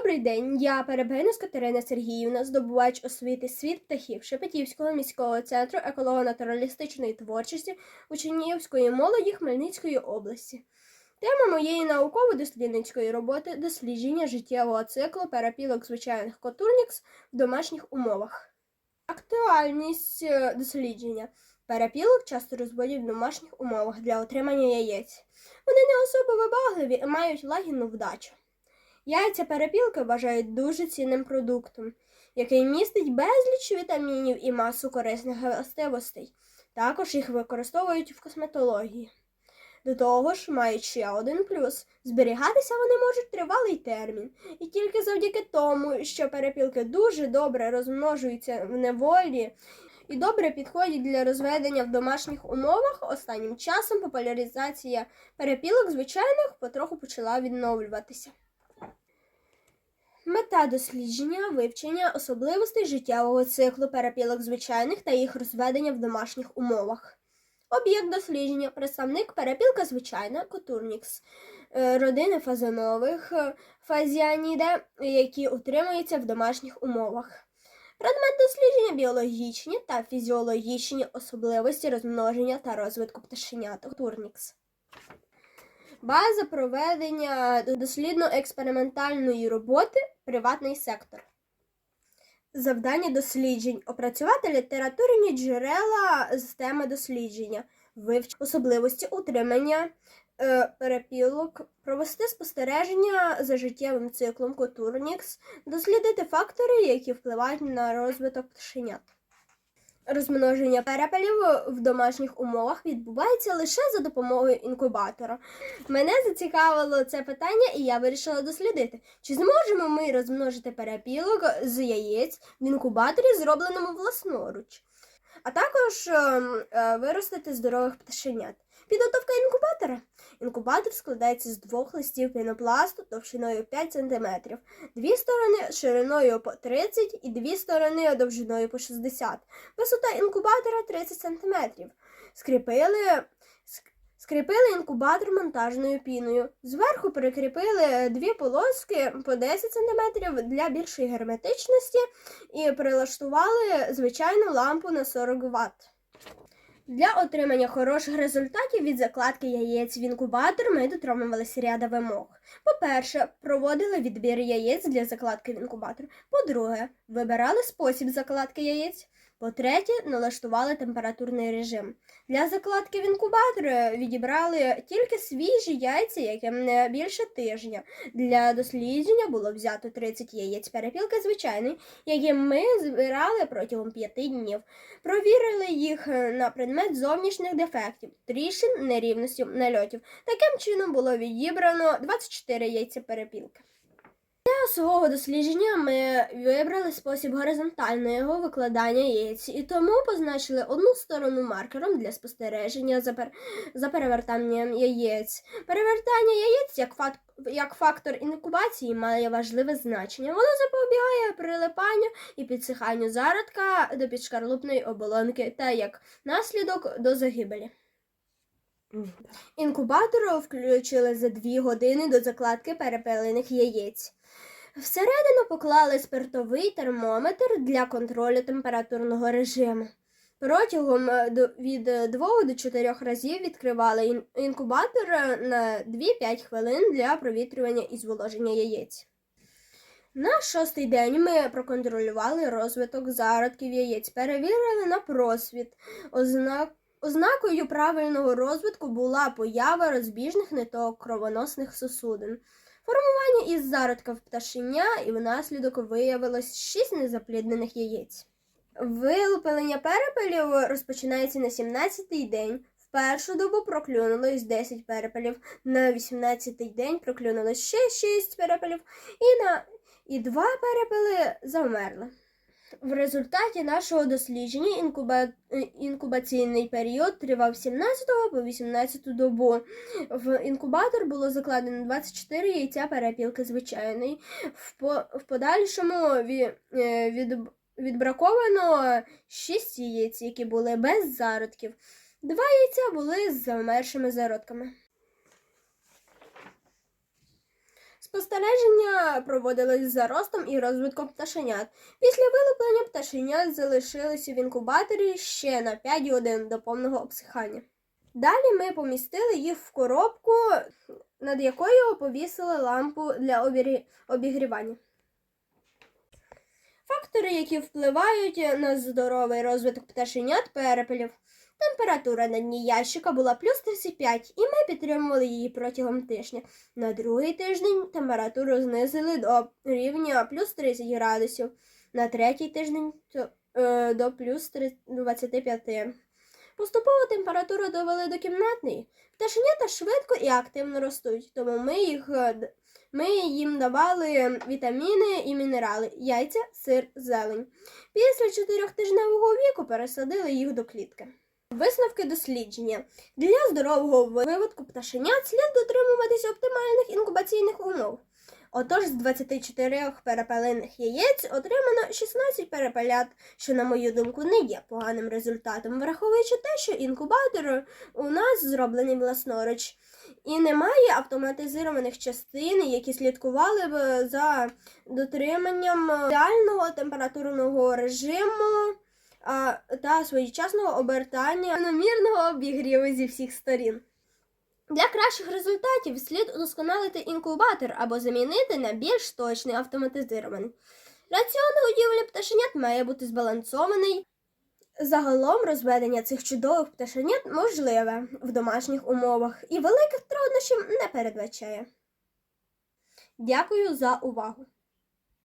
Добрий день, я Перебинус Катерина Сергіївна, здобувач освіти світ птахів Шепетівського міського центру еколого-натуралістичної творчості Учнівської молоді Хмельницької області. Тема моєї науково-дослідницької роботи дослідження життєвого циклу перепілок звичайних котурнікс в домашніх умовах. Актуальність е, дослідження. Перепілок часто розводять в домашніх умовах для отримання яєць. Вони не особо вибагливі і мають лагідну вдачу. Яйця перепілки вважають дуже цінним продуктом, який містить безліч вітамінів і масу корисних властивостей. Також їх використовують в косметології. До того ж, мають ще один плюс зберігатися вони можуть тривалий термін. І тільки завдяки тому, що перепілки дуже добре розмножуються в неволі і добре підходять для розведення в домашніх умовах, останнім часом популяризація перепілок звичайних потроху почала відновлюватися. Мета дослідження вивчення особливостей життєвого циклу перепілок звичайних та їх розведення в домашніх умовах. Об'єкт дослідження представник перепілка звичайна котурнікс е, родини фазанових е, фазіаніде, які утримуються в домашніх умовах. Предмет дослідження біологічні та фізіологічні особливості розмноження та розвитку пташенят котурнікс. База проведення дослідно-експериментальної роботи приватний сектор. Завдання досліджень опрацювати літературні джерела з теми дослідження, вивчити особливості утримання е, перепілок, провести спостереження за життєвим циклом котурнікс, дослідити фактори, які впливають на розвиток пташенят. Розмноження перепелів в домашніх умовах відбувається лише за допомогою інкубатора. Мене зацікавило це питання, і я вирішила дослідити, чи зможемо ми розмножити перепілок з яєць в інкубаторі, зробленому власноруч, а також ем, е, виростити здорових пташенят. Підготовка інкубатора. Інкубатор складається з двох листів пінопласту товщиною 5 см, дві сторони шириною по 30 і дві сторони довжиною по 60 Висота інкубатора 30 см. Скріпили, ск- скріпили інкубатор монтажною піною. Зверху прикріпили дві полоски по 10 см для більшої герметичності і прилаштували звичайну лампу на 40 Вт. Для отримання хороших результатів від закладки яєць в інкубатор ми дотримувалися ряда вимог. По-перше, проводили відбір яєць для закладки в інкубатор. По-друге, вибирали спосіб закладки яєць. По-третє, налаштували температурний режим. Для закладки в інкубатор відібрали тільки свіжі яйця, яким не більше тижня. Для дослідження було взято 30 яєць перепілки звичайної, які ми збирали протягом 5 днів. Провірили їх е, на предмет зовнішніх дефектів, тріщин, нерівності, нальотів. Таким чином було відібрано 24 яйця перепілки. Для свого дослідження ми вибрали спосіб горизонтального викладання яєць і тому позначили одну сторону маркером для спостереження за, пер... за перевертанням яєць. Перевертання яєць як, фак... як фактор інкубації має важливе значення. Воно запобігає прилипанню і підсиханню зародка до підшкарлупної оболонки та як наслідок до загибелі. Інкубатор включили за 2 години до закладки перепелених яєць. Всередину поклали спиртовий термометр для контролю температурного режиму. Протягом е, від 2 до 4 разів відкривали інкубатор е, на 2-5 хвилин для провітрювання і зволоження яєць. На шостий день ми проконтролювали розвиток зародків яєць, перевірили на просвіт. Ознак Ознакою правильного розвитку була поява розбіжних ниток кровоносних сосудин. Формування із зародка в пташеня і внаслідок виявилось 6 незапліднених яєць. Вилупилення перепелів розпочинається на 17-й день. В першу добу проклюнулось 10 перепелів, на 18-й день проклюнулось ще 6 перепелів, і на і два перепели завмерли. В результаті нашого дослідження інкуба... е, інкубаційний період тривав з 17 по 18 добу. В інкубатор було закладено 24 яйця перепілки звичайної. В, по... в подальшому ві... е, від... відбраковано 6 яєць, які були без зародків. Два яйця були з замершими зародками. Спостереження проводились за ростом і розвитком пташенят. Після вилуплення пташенят залишилися в інкубаторі ще на 5 годин до повного обсихання. Далі ми помістили їх в коробку, над якою повісили лампу для обігрівання. Фактори, які впливають на здоровий розвиток пташенят перепелів. Температура на дні ящика була плюс 35, і ми підтримували її протягом тижня. На другий тиждень температуру знизили до рівня плюс 30 градусів, на третій тиждень е, до плюс 25. Поступово температуру довели до кімнатної. Пташенята швидко і активно ростуть, тому ми, їх, е, ми їм давали вітаміни і мінерали, яйця, сир, зелень. Після чотирьохтижневого віку пересадили їх до клітки. Висновки дослідження. Для здорового виводку пташенят слід дотримуватися оптимальних інкубаційних умов. Отож, з 24 перепелиних яєць отримано 16 перепелят, що, на мою думку, не є поганим результатом, враховуючи те, що інкубатор у нас зроблений власноруч. І немає автоматизованих частин, які слідкували б за дотриманням ідеального температурного режиму та своєчасного обертання намірного обігріву зі всіх сторін. Для кращих результатів слід удосконалити інкубатор або замінити на більш точний автоматизований. Раціон годівлі пташенят має бути збалансований. Загалом розведення цих чудових пташенят можливе в домашніх умовах і великих труднощів не передбачає. Дякую за увагу!